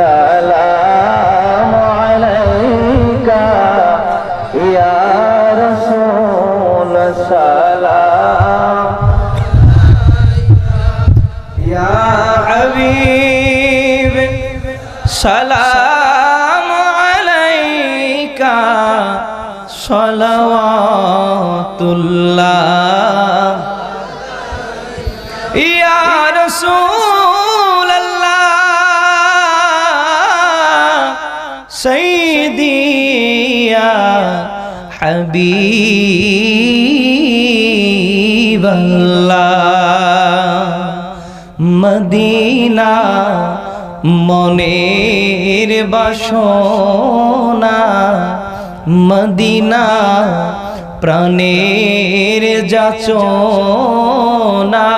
السلام عليك يا رسول السلام يا حبيب سلام عليك صلوات الله يا رسول সৈদিয়া হাবিবাল্লাহ Medina মনের বাসনা Medina প্রাণের যাচনা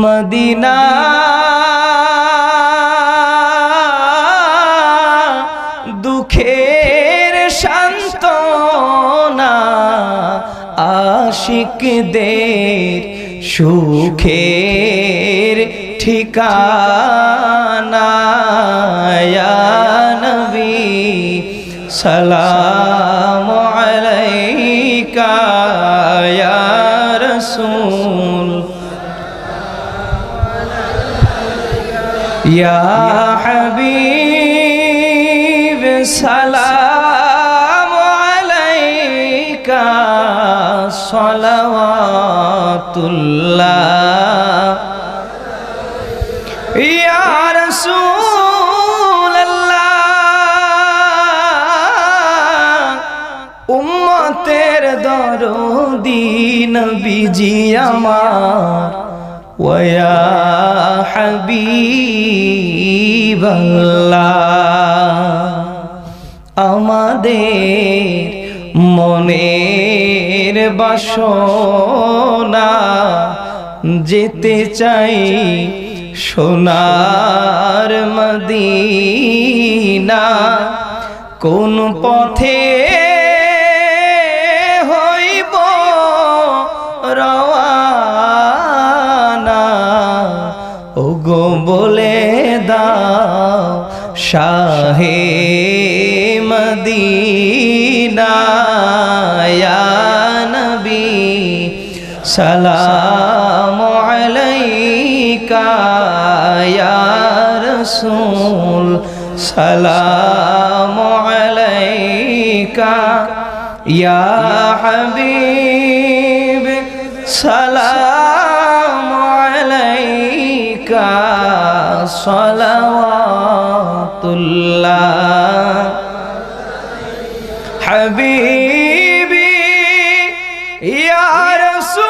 মদিনা আশিকদের সুখের ঠিকানা নবী সালাম আলাইকা ইয়া রাসূল। ইয়া হাবিব সালাম উম্মতের দরদি নবীজি আমার। ওয়া হাবিবাল্লাহ। আমাদের মনের বাসনা যেতে চাই সোনার মদিনা। কোন পথে হইব রওয়ানা? ওগো বলে শাহে মদিনা ইয়া নবী সালাম আলাইকা ইয়া রাসূল সালাম আলাইকা ইয়া হাবিব সালাম আলাইকা সালাওয়াতুল্লাহ হাবিবি ইয়া রাসূলুল্লাহ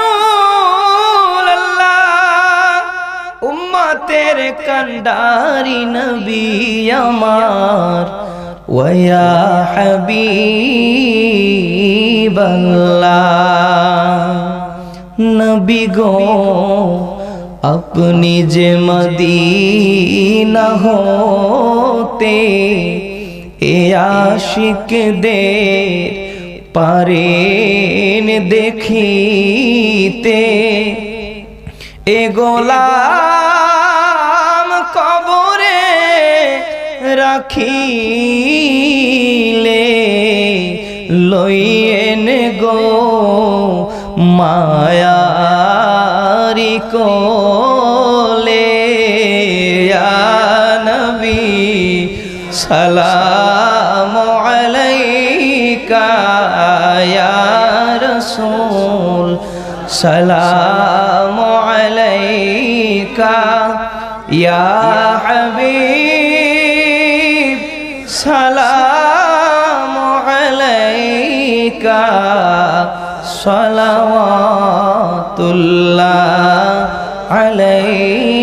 উম্মতের কান্ডারি নবী আমার ওয়া হাবিবাল্লাহ নবী গো আপনি যে মদিনা হতে এ আশিক দে পারেন দেখিতে এ গোলাম কবরে রাখিলে লইয়েন গো মায়ারি কোলে নবী সালাম আলাইকা ইয়া রাসূল সালাম আলাইকা ইয়া হাবিব সালাম আলাইকা সালাওয়াতুল্লাহ আলাইকা